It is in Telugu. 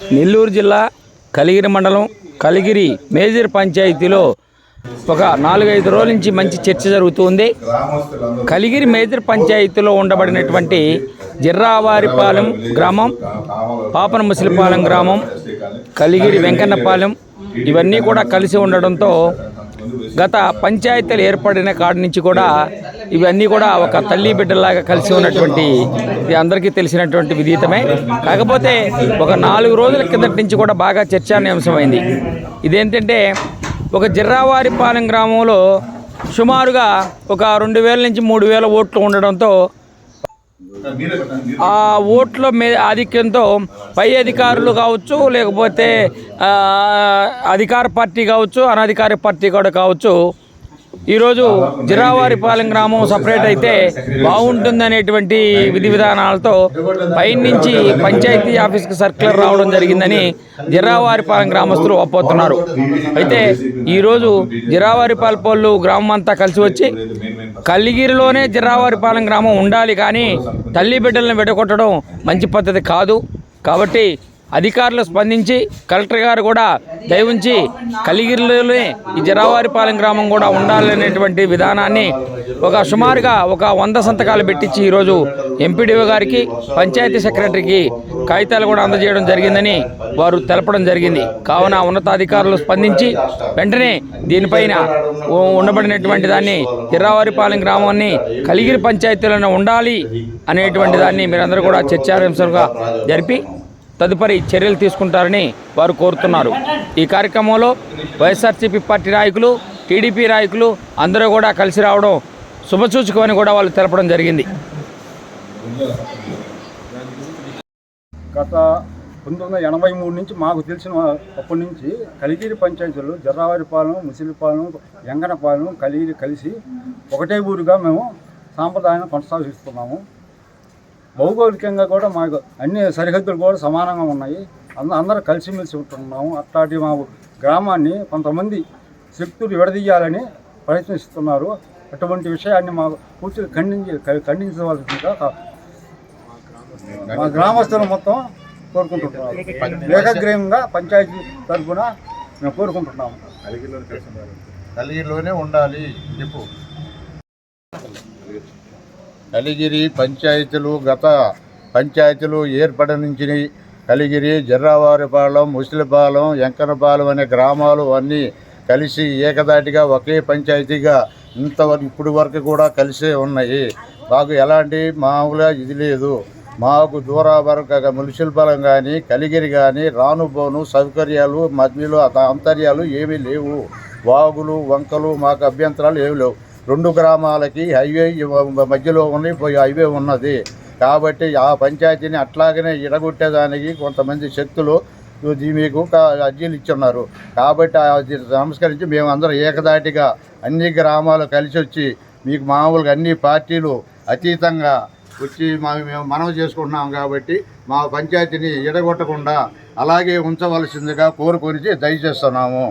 నెల్లూరు జిల్లా కలిగిరి మండలం కలిగిరి మేజర్ పంచాయతీలో ఒక నాలుగైదు రోజుల నుంచి మంచి చర్చ జరుగుతుంది కలిగిరి మేజర్ పంచాయతీలో ఉండబడినటువంటి జిర్రావారిపాలెం గ్రామం పాపన ముసలిపాలెం గ్రామం కలిగిరి వెంకన్నపాలెం ఇవన్నీ కూడా కలిసి ఉండడంతో గత పంచాయతీలు ఏర్పడిన కాడ నుంచి కూడా ఇవన్నీ కూడా ఒక తల్లి బిడ్డలాగా కలిసి ఉన్నటువంటి ఇది అందరికీ తెలిసినటువంటి విదితమే. కాకపోతే ఒక నాలుగు రోజుల కిందటి నుంచి కూడా బాగా చర్చానీయాంశమైంది. ఇదేంటంటే ఒక జిర్రావారిపాలెం గ్రామంలో సుమారుగా ఒక రెండు వేల నుంచి మూడు వేల ఓట్లు ఉండడంతో ఆ ఓట్ల మే ఆధిక్యంతో పై అధికారులు కావచ్చు లేకపోతే అధికార పార్టీ కావచ్చు అనధికార పార్టీ కూడా కావచ్చు ఈరోజు జిరావారిపాలెం గ్రామం సపరేట్ అయితే బాగుంటుందనేటువంటి విధి విధానాలతో పైనుంచి పంచాయతీ ఆఫీస్కి సర్క్యులర్ రావడం జరిగిందని జిరావారిపాలెం గ్రామస్తులు ఒప్పుతున్నారు అయితే ఈరోజు జిరావారిపాలెం గ్రామం అంతా కలిసి వచ్చి కలిగిరిలోనే జిరావారిపాలెం గ్రామం ఉండాలి కానీ తల్లి బిడ్డలను విడగొట్టడం మంచి పద్ధతి కాదు. కాబట్టి అధికారులు స్పందించి కలెక్టర్ గారు కూడా దయవుంచి కలిగిరిలోనే ఈ జరావారిపాలెం గ్రామం కూడా ఉండాలనేటువంటి విధానాన్ని ఒక సుమారుగా ఒక వంద సంతకాలు పెట్టించి ఈరోజు ఎంపీడీఓ గారికి పంచాయతీ సెక్రటరీకి కాగితాలు కూడా అందజేయడం జరిగిందని వారు తెలపడం జరిగింది. కావున ఉన్నతాధికారులు స్పందించి వెంటనే దీనిపైన ఉండబడినటువంటి దాన్ని ఎర్రావారిపాలెం గ్రామాన్ని కలిగిరి పంచాయతీలను ఉండాలి అనేటువంటి దాన్ని మీరందరూ కూడా చర్చాంశంగా జరిపి తదుపరి చర్యలు తీసుకుంటారని వారు కోరుతున్నారు. ఈ కార్యక్రమంలో వైఎస్ఆర్సీపీ పార్టీ నాయకులు టీడీపీ నాయకులు అందరూ కూడా కలిసి రావడం శుభసూచకమని కూడా వాళ్ళు తెలపడం జరిగింది. గత పంతొమ్మిది వందల ఎనభై మూడు నుంచి మాకు తెలిసిన అప్పటి నుంచి కలిగిరి పంచాయతీలు జర్రావారిపాలెం ముసిలిపాలెం ఎంగనపాలెం కలిగిరి కలిసి ఒకటే ఊరుగా మేము సాంప్రదాయాన్ని కొనసాగిస్తున్నాము. భౌగోళికంగా కూడా మాకు అన్ని సరిహద్దులు కూడా సమానంగా ఉన్నాయి. అంద అందరూ కలిసిమెలిసి ఉంటున్నాము. అట్లాంటి మా గ్రామాన్ని కొంతమంది శక్తులు విడదీయాలని ప్రయత్నిస్తున్నారు. అటువంటి విషయాన్ని మాకు పూర్తిగా ఖండించి ఖండించవలసిందిగా మా గ్రామస్తులు మొత్తం కోరుకుంటున్నారు. ఏకగ్రీవంగా పంచాయతీ తరఫున మేము కోరుకుంటున్నాము. కలిగిలోనే ఉండాలి. చెప్పు. కలిగిరి పంచాయతీలు గత పంచాయతీలు ఏర్పడి నుంచి కలిగిరి జర్రావారిపాలెం ముసిలిపాలెం ఎంకనపాలెం అనే గ్రామాలు అన్నీ కలిసి ఏకదాటిగా ఒకే పంచాయతీగా ఇంతవరకు ఇప్పుడు వరకు కూడా కలిసే ఉన్నాయి. మాకు ఎలాంటి మామూలుగా ఇది లేదు. మాకు దూరాభరక మున్సిపలం కానీ కలిగిరి కానీ రానుబోను సౌకర్యాలు మధ్యలో అంతర్యాలు ఏమీ లేవు. వాగులు వంకలు మాకు అభ్యంతరాలు ఏమి లేవు. రెండు గ్రామాలకి హైవే మధ్యలో ఉన్నాయి పోయి హైవే ఉన్నది. కాబట్టి ఆ పంచాయతీని అట్లాగనే ఇడగొట్టేదానికి కొంతమంది శక్తులు మీకు అర్జీలు ఇచ్చున్నారు. కాబట్టి అది నమస్కరించి మేము అందరం ఏకదాటిగా అన్ని గ్రామాలు కలిసి వచ్చి మీకు మామూలుగా అన్ని పార్టీలు అతీతంగా వచ్చి మా మేము మనవి చేసుకుంటున్నాం కాబట్టి మా పంచాయతీని ఎడగొట్టకుండా అలాగే ఉంచవలసిందిగా కోరుకొని దయచేస్తున్నాము.